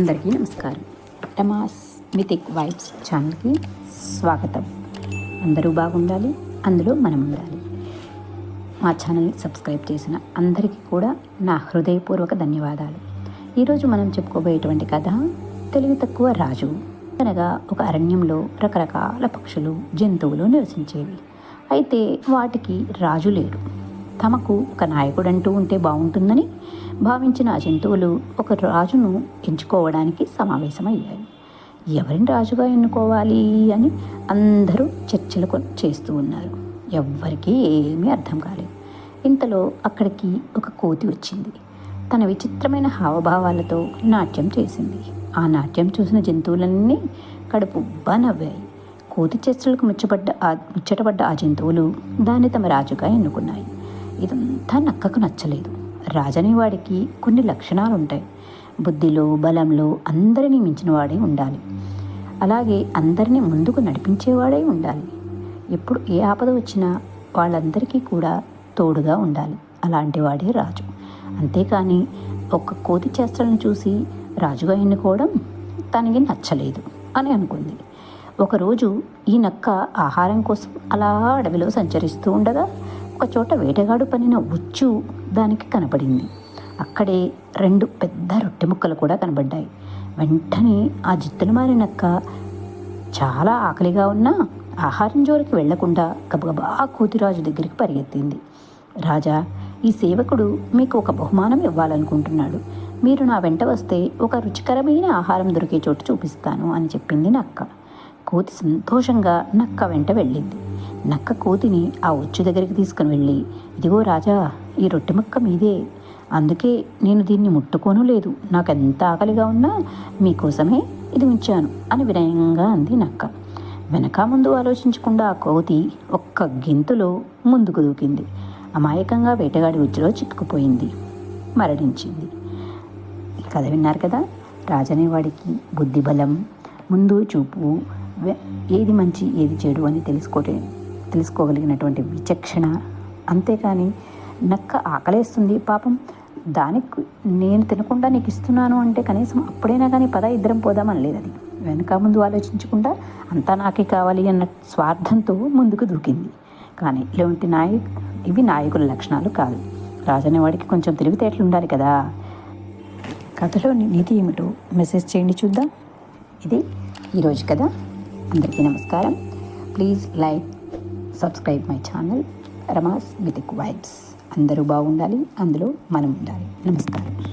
అందరికీ నమస్కారం. Rama's mythic vibes ఛానల్కి స్వాగతం. అందరూ బాగుండాలి అందులో మనం ఉండాలి మా ఛానల్ని సబ్స్క్రైబ్ చేసిన అందరికీ కూడా నా హృదయపూర్వక ధన్యవాదాలు. ఈరోజు మనం చెప్పుకోబోయేటువంటి కథ తెలివి తక్కువ రాజు. అనగా ఒక అరణ్యంలో రకరకాల పక్షులు జంతువులు నివసించేవి. అయితే వాటికి రాజు లేడు. తమకు ఒక నాయకుడంటూ ఉంటే బాగుంటుందని భావించిన ఆ జంతువులు ఒక రాజును ఎంచుకోవడానికి సమావేశమయ్యాయి. ఎవరిని రాజుగా ఎన్నుకోవాలి అని అందరూ చర్చలు కొ- చేస్తూ ఉన్నారు. ఎవ్వరికీ ఏమీ అర్థం కాలేదు. ఇంతలో అక్కడికి ఒక కోతి వచ్చింది. తన విచిత్రమైన హావభావాలతో నాట్యం చేసింది. ఆ నాట్యం చూసిన జంతువులన్నీ కడుపుబ్బా నవ్వాయి. కోతి చేష్టలకు ముచ్చబడ్డ ఆ ముచ్చటపడ్డ ఆ జంతువులు దాన్ని తమ రాజుగా ఎన్నుకున్నాయి. ఇదంతా నక్కకు నచ్చలేదు. రాజనేవాడికి కొన్ని లక్షణాలు ఉంటాయి బుద్ధిలో బలంలో అందరినీ మించిన వాడే ఉండాలి. అలాగే అందరినీ ముందుకు నడిపించేవాడే ఉండాలి. ఎప్పుడు ఏ ఆపద వచ్చినా వాళ్ళందరికీ కూడా తోడుగా ఉండాలి. అలాంటి వాడే రాజు. అంతేకాని ఒక కోతి చేష్టలను చూసి రాజుగా ఎన్నుకోవడం తనకి నచ్చలేదు అని అనుకుంది. ఒకరోజు ఈ నక్క ఆహారం కోసం అలా అడవిలో సంచరిస్తూ ఉండగా ఒక చోట వేటగాడు పనిన ఉచ్చు దానికి కనపడింది. అక్కడే రెండు పెద్ద రొట్టె ముక్కలు కూడా కనబడ్డాయి. వెంటనే ఆ జిత్తులు మారినక్క చాలా ఆకలిగా ఉన్నా ఆహారం జోలికి వెళ్ళకుండా గబగబా కూతిరాజు దగ్గరికి పరిగెత్తింది. రాజా ఈ సేవకుడు మీకు ఒక బహుమానం ఇవ్వాలనుకుంటున్నాడు. మీరు నా వెంట వస్తే ఒక రుచికరమైన ఆహారం దొరికే చోటు చూపిస్తాను అని చెప్పింది నక్క. కోతి సంతోషంగా నక్క వెంట వెళ్ళింది. నక్క కోతిని ఆ ఉచ్చు దగ్గరికి తీసుకుని వెళ్ళి ఇదిగో రాజా ఈ రొట్టె ముక్క మీదే. అందుకే నేను దీన్ని ముట్టుకోను లేదు. నాకు ఎంత ఆకలిగా ఉన్నా మీకోసమే ఇది ఉంచాను అని వినయంగా అంది నక్క. వెనక ముందు ఆలోచించకుండా ఆ కోతి ఒక్క గింతులో ముందుకు దూకింది. అమాయకంగా వేటగాడి ఉచ్చులో చిక్కుకుపోయింది. మరణించింది. ఈ కథ విన్నారు కదా? రాజనేవాడికి బుద్ధి బలం ముందు చూపు ఏది మంచి ఏది చెడు అని తెలుసుకోలేదు తెలుసుకోగలిగినటువంటి విచక్షణ. అంతేకాని నక్క ఆకలేస్తుంది. పాపం దానికి నేను తినకుండా నీకు ఇస్తున్నాను అంటే కనీసం అప్పుడైనా కానీ పద ఇద్దరం పోదామని లేదు అది. వెనక ముందు ఆలోచించకుండా అంతా నాకే కావాలి అన్న స్వార్థంతో ముందుకు దూకింది. కానీ ఇలాంటి నాయక్ ఇవి నాయకుల లక్షణాలు కాదు. రాజనేవాడికి కొంచెం తెలివితేటలు ఉండాలి కదా. కథలో నీతి ఏమిటో మెసేజ్ చేయండి చూద్దాం. ఇది ఈరోజు కదా అందరికీ నమస్కారం. Please like subscribe my channel Rama's mythic vibes అందరూ బాగుండాలి అందులో మనం ఉండాలి. నమస్కారం.